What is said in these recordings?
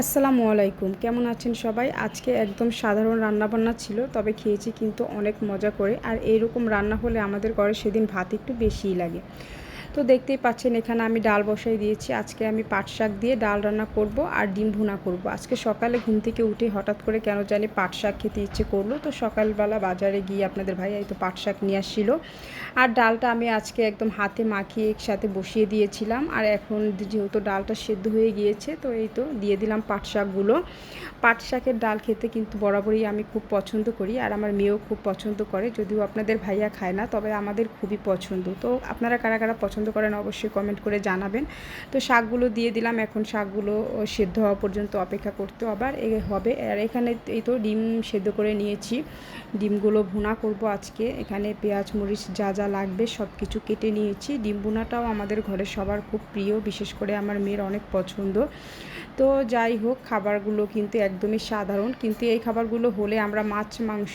আসসালামু আলাইকুম। কেমন আছেন সবাই? আজকে একদম সাধারণ রান্নাবান্না ছিল, তবে খেয়েছি কিন্তু অনেক মজা করে। আর এইরকম রান্না হলে আমাদের ঘরে সেদিন ভাত একটু বেশিই লাগে। তো দেখতেই পাচ্ছেন, এখানে আমি ডাল বসাই দিয়েছি। আজকে আমি পাট শাক দিয়ে ডাল রান্না করব আর ডিম ভুনা করব। আজকে সকালে ঘুম থেকে উঠে হঠাৎ করে কেন জানি পাট শাক খেতে ইচ্ছে করল। তো সকালবেলা বাজারে গিয়ে আপনাদের ভাই এই তো পাট শাক নিয়ে আসছিল। আর ডালটা আমি আজকে একদম হাতে মাখিয়ে একসাথে বসিয়ে দিয়েছিলাম। আর এখন যেহেতু ডালটা সেদ্ধ হয়ে গিয়েছে, তো এই তো দিয়ে দিলাম পাট শাকগুলো। পাট শাকের ডাল খেতে কিন্তু বরাবরই আমি খুব পছন্দ করি আর আমার মেয়েও খুব পছন্দ করে, যদিও আপনাদের ভাইয়া খায় না, তবে আমাদের খুবই পছন্দ। তো আপনারা কারা কারা পছন্দ পছন্দ করেন, অবশ্যই কমেন্ট করে জানাবেন। তো শাকগুলো দিয়ে দিলাম, এখন শাকগুলো সেদ্ধ হওয়া পর্যন্ত অপেক্ষা করতে আবার এ হবে। আর এখানে এই তো ডিম সেদ্ধ করে নিয়েছি। ডিমগুলো ভুনা করব আজকে। এখানে পেঁয়াজ, মরিচ যা যা লাগবে সব কিছু কেটে নিয়েছি। ডিম ভুনাটাও আমাদের ঘরে সবার খুব প্রিয়, বিশেষ করে আমার মেয়ের অনেক পছন্দ। তো যাই হোক, খাবারগুলো কিন্তু একদমই সাধারণ। কিন্তু এই খাবারগুলো হলে আমরা মাছ, মাংস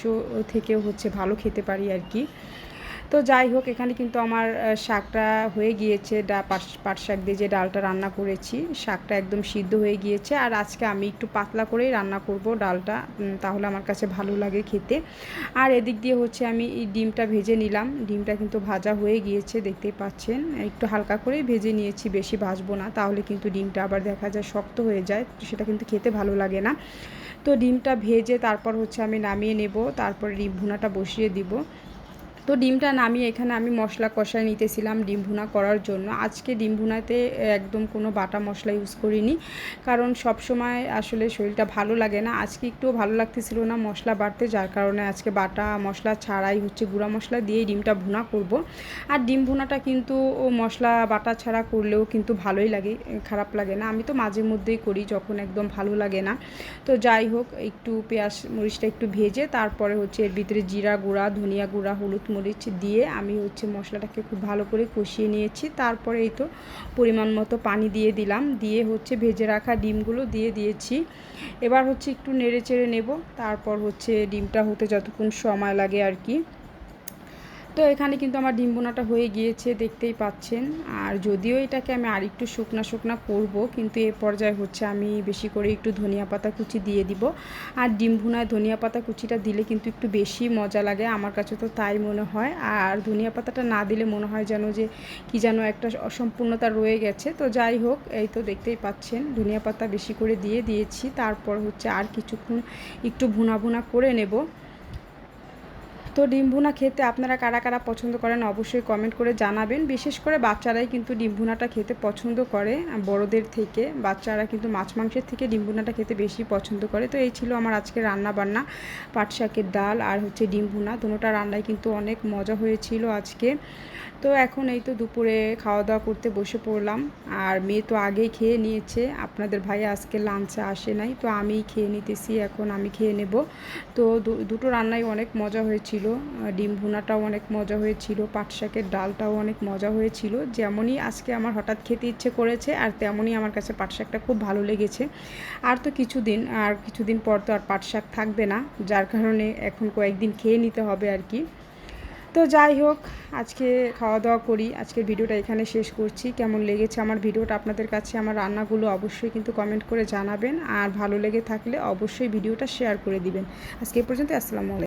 থেকেও হচ্ছে ভালো খেতে পারি আর কি। তো যাই হোক, এখানে কিন্তু আমার শাকটা হয়ে গিয়েছে। ডা, পাট শাক দিয়ে যে ডালটা রান্না করেছি, শাকটা একদম সিদ্ধ হয়ে গিয়েছে। আর আজকে আমি একটু পাতলা করেই রান্না করব ডালটা তাহলে আমার কাছে ভালো লাগে খেতে। আর এদিক দিয়ে হচ্ছে আমি ডিমটা ভেজে নিলাম। ডিমটা কিন্তু ভাজা হয়ে গিয়েছে, দেখতেই পাচ্ছেন। একটু হালকা করেই ভেজে নিয়েছি, বেশি ভাজবো না। তাহলে কিন্তু ডিমটা আবার দেখা যায় শক্ত হয়ে যায়, সেটা কিন্তু খেতে ভালো লাগে না। তো ডিমটা ভেজে তারপর হচ্ছে আমি নামিয়ে নেব, তারপর ডিম ভুনাটা বসিয়ে দিব। তো ডিমটা নামিয়ে এখানে আমি মশলা কষায় নিতেছিলাম ডিম ভুনা করার জন্য। আজকে ডিম ভুনাতে একদম কোনো বাটা মশলা ইউজ করিনি, কারণ সব সময় আসলে শরীরটা ভালো লাগে না। আজকে একটুও ভালো লাগতেছিল না মশলা বাড়তে, যার কারণে আজকে বাটা মশলা ছাড়াই হচ্ছে গুঁড়া মশলা দিয়েই ডিমটা ভুনা করব। আর ডিম ভুনাটা কিন্তু মশলা বাটা ছাড়া করলেও কিন্তু ভালোই লাগে, খারাপ লাগে না। আমি তো মাঝে মধ্যেই করি যখন একদম ভালো লাগে না। তো যাই হোক, একটু পেঁয়াজ মরিচটা একটু ভেজে, তারপরে হচ্ছে এর ভিতরে জিরা গুঁড়া, ধনিয়া গুঁড়া, হলুদ মরিচ দিয়ে আমি হচ্ছে মশলাটাকে খুব ভালো করে কষিয়ে নিয়েছি। তারপরে এই তো পরিমাণ মতো পানি দিয়ে দিলাম। দিয়ে হচ্ছে ভেজে রাখা ডিমগুলো দিয়ে দিয়েছি। এবার হচ্ছে একটু নেড়ে চেড়ে নেব। তারপর হচ্ছে ডিমটা হতে যতক্ষণ সময় লাগে আর কি। তো এখানে কিন্তু আমার ডিম বোনাটা হয়ে গিয়েছে, দেখতেই পাচ্ছেন। আর যদিও এটাকে আমি আরেকটু শুকনা শুকনা করব, কিন্তু এ পর্যায়ে হচ্ছে আমি বেশি করে একটু ধনিয়া পাতা কুচি দিয়ে দিব। আর ডিম ভুনায় ধনিয়া পাতা কুচিটা দিলে কিন্তু একটু বেশি মজা লাগে, আমার কাছে তো তাই মনে হয়। আর ধনিয়া পাতাটা না দিলে মনে হয় যেন যে কি যেন একটা অসম্পূর্ণতা রয়ে গেছে। তো যাই হোক, এই তো দেখতেই পাচ্ছেন, ধনিয়া পাতা বেশি করে দিয়ে দিয়েছি। তারপর হচ্ছে আর কিছুক্ষণ একটু ভুনা ভুনা করে নেব। তো ডিম ভুনা খেতে আপনারা কারা কারা পছন্দ করেন অবশ্যই কমেন্ট করে জানাবেন। বিশেষ করে বাচ্চারাই কিন্তু ডিম ভুনাটা খেতে পছন্দ করে বড়দের থেকে। বাচ্চারা কিন্তু মাছ মাংসের থেকে ডিম ভুনাটা খেতে বেশি পছন্দ করে। তো এই ছিল আমার আজকে রান্না বান্না পাট শাকের ডাল আর হচ্ছে ডিম ভুনা দুটোটা রান্নায় কিন্তু অনেক মজা হয়েছিল আজকে। তো এখন এই তো দুপুরে খাওয়া দাওয়া করতে বসে পড়লাম। আর মেয়ে তো আগেই খেয়ে নিয়েছে। আপনাদের ভাই আজকে লাঞ্চে আসে নাই। তো আমিই খেয়ে নিতেছি, এখন আমি খেয়ে নেব। তো দুটো রান্নায় অনেক মজা হয়েছিল। ডিম ভুনাটাও অনেক মজা হয়েছিল, পাট শাকের ডালটাও অনেক মজা হয়েছিল। যেমনই আজকে আমার হঠাৎ খেতে ইচ্ছে করেছে, আর তেমনই আমার কাছে পাট শাকটা খুব ভালো লেগেছে। আর তো কিছুদিন, আর কিছুদিন পর তো আর পাট শাক থাকবে না, যার কারণে এখন কয়েকদিন খেয়ে নিতে হবে আর কি। তো যাই হোক, আজকে খাওয়া দাওয়া করি, আজকের ভিডিওটা এখানে শেষ করছি। কেমন লেগেছে আমার ভিডিওটা আপনাদের কাছে, আমার রান্নাগুলো অবশ্যই কিন্তু কমেন্ট করে জানাবেন, আর ভালো লেগে থাকলে অবশ্যই ভিডিওটা শেয়ার করে দিবেন। আজকে পর্যন্ত আসসালামু আলাইকুম।